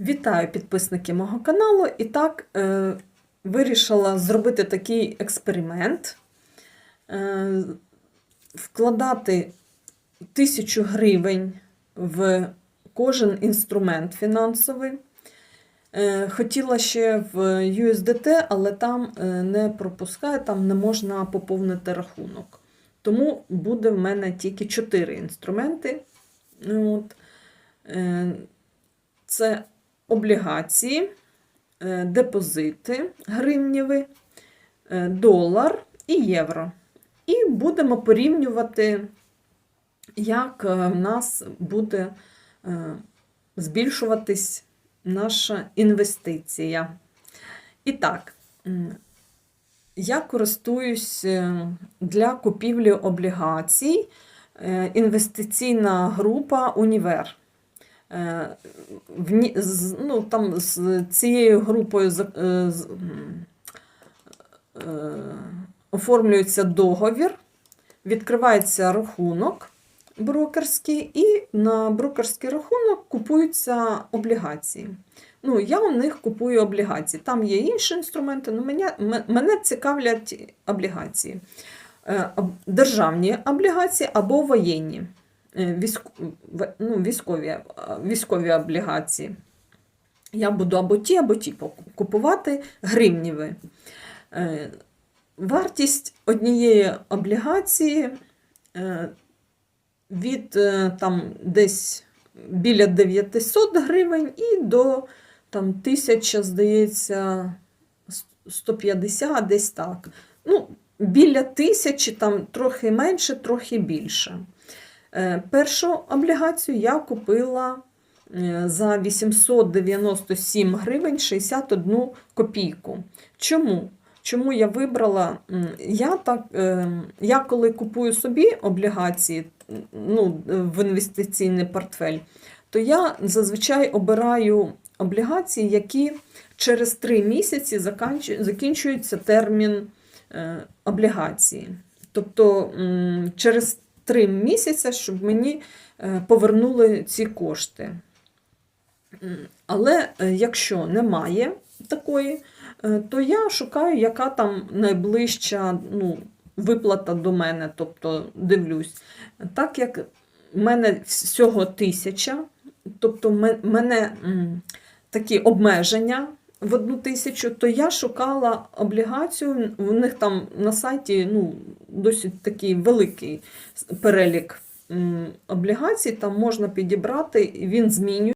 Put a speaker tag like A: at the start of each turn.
A: Вітаю підписники мого каналу. І так, е, вирішила зробити такий експеримент, е, вкладати тисячу гривень в кожен інструмент фінансовий. Е, Хотіла ще в USDT, але там е, не пропускає, там не можна поповнити рахунок. Тому буде в мене тільки 4 інструменти. От. Е, Це облігації, е, депозити гривнєві, е, долар і євро. І будемо порівнювати, як е, в нас буде збільшуватись наша інвестиція. І так, я користуюсь для купівлі облігацій інвестиційна група Універ. Е, ну, там з цією групою е, е, оформлюється договір, відкривається рахунок брокерський, і на брокерський рахунок купуються облігації. Ну, я у них купую облігації. Там є інші інструменти, але мене, мене цікавлять облігації. Державні облігації або воєнні військ... ну, військові, е, військові облігації. Я буду або ті, або ті купувати гривнєві. Е, Вартість однієї облігації е, від е, там, десь біля 900 гривень і до там, 1000, здається, 150, десь так. Ну, біля тисячі, там трохи менше, трохи більше. Е, Першу облігацію я купила е, за 897 гривень 61 копійку. Чому? Чому я вибрала? Я, так, е, я коли купую собі облігації ну, в інвестиційний портфель, то я зазвичай обираю облігації, які через 3 місяці закінчується термін облігації. Тобто через 3 місяці, щоб мені е, повернули ці кошти. Але е, якщо немає такої, е, то я шукаю, яка там найближча ну, виплата до мене, тобто дивлюсь. Так як в мене всього тисяча, тобто в мене такі обмеження в одну тисячу, то я шукала облігацію. У них там на сайті ну, досить такий великий перелік облігацій, там можна підібрати, він змінює.